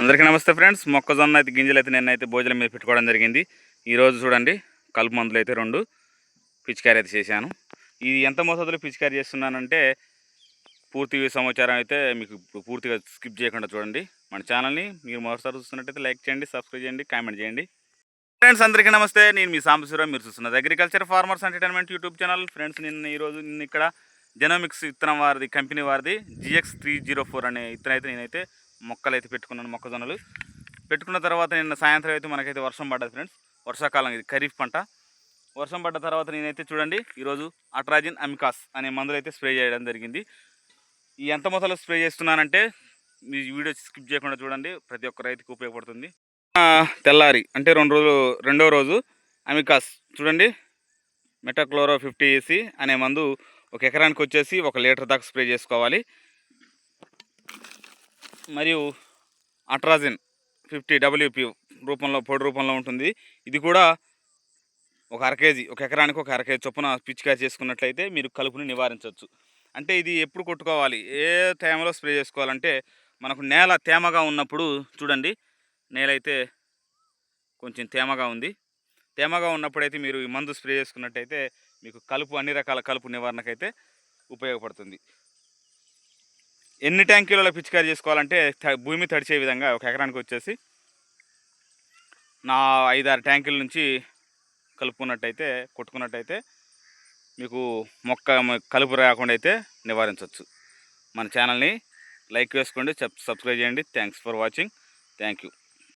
అందరికీ నమస్తే ఫ్రెండ్స్. మొక్కజొన్న అయితే గింజలు అయితే నిన్నైతే భోజనం మీద పెట్టుకోవడం జరిగింది. ఈరోజు చూడండి కలుపు మందులు అయితే రెండు పిచికారీ అయితే చేశాను. ఇది ఎంత మోతాదులో పిచికారీ చేస్తున్నానంటే పూర్తి సమాచారం అయితే మీకు పూర్తిగా స్కిప్ చేయకుండా చూడండి. మన ఛానల్ని మీరు మరోసారి చూస్తున్నట్టయితే లైక్ చేయండి సబ్స్క్రైబ్ చేయండి కామెంట్ చేయండి. ఫ్రెండ్స్ అందరికీ నమస్తే. నేను మీ సాంబశివరావు మీరు చూస్తున్నది agriculture farmers entertainment YouTube channel. Friends నిన్న ఈరోజు నిన్న ఇక్కడ జెనోమిక్స్ విత్తనం వారిది కంపెనీ వారిది జిఎక్స్ త్రీ జీరో ఫోర్ అనే విత్తనం అయితే నేనైతే మొక్కలు అయితే పెట్టుకున్నాను మొక్కజొన్నలు. పెట్టుకున్న తర్వాత నిన్న సాయంత్రం అయితే మనకైతే వర్షం పడ్డది ఫ్రెండ్స్. వర్షాకాలం ఇది ఖరీఫ్ పంట. వర్షం పడ్డ తర్వాత నేనైతే చూడండి ఈరోజు అట్రాజిన్ అమికాస్ అనే మందులు అయితే స్ప్రే చేయడం జరిగింది. ఈ ఎంత మొత్తంలో స్ప్రే చేస్తున్నానంటే మీ వీడియో స్కిప్ చేయకుండా చూడండి ప్రతి ఒక్క రైతుకు ఉపయోగపడుతుంది. తెల్లారి అంటే రెండు రోజులు రెండో రోజు అమికాస్. చూడండి మెటాక్లోరో ఫిఫ్టీ ఏసీ అనే మందు ఒక ఎకరానికి వచ్చేసి ఒక లీటర్ దాకా స్ప్రే చేసుకోవాలి. మరియు అట్రాజిన్ ఫిఫ్టీ డబ్ల్యూపీ రూపంలో పొడి రూపంలో ఉంటుంది. ఇది కూడా ఒక అర కేజీ ఒక ఎకరానికి ఒక అర కేజీ చొప్పున పిచికారి చేసుకున్నట్లయితే మీరు కలుపుని నివారించవచ్చు. అంటే ఇది ఎప్పుడు కొట్టుకోవాలి? ఏ టైంలో స్ప్రే చేసుకోవాలంటే మనకు నేల తేమగా ఉన్నప్పుడు చూడండి నేల అయితే కొంచెం తేమగా ఉంది. తేమగా ఉన్నప్పుడైతే మీరు ఈ మందు స్ప్రే చేసుకున్నట్టయితే మీకు కలుపు అన్ని రకాల కలుపు నివారణకైతే ఉపయోగపడుతుంది. ఎన్ని ట్యాంకీలలో పిచికారి చేసుకోవాలంటే భూమి తడిచే విధంగా ఒక ఎకరానికి వచ్చేసి నా ఐదారు ట్యాంకుల నుంచి కలుపుకున్నట్టయితే కొట్టుకున్నట్టయితే మీకు మొక్క కలుపు రాకుండా అయితే నివారించవచ్చు మన ఛానల్ని లైక్ వేసుకోండి సబ్స్క్రైబ్ చేయండి. Thanks for watching. Thank you.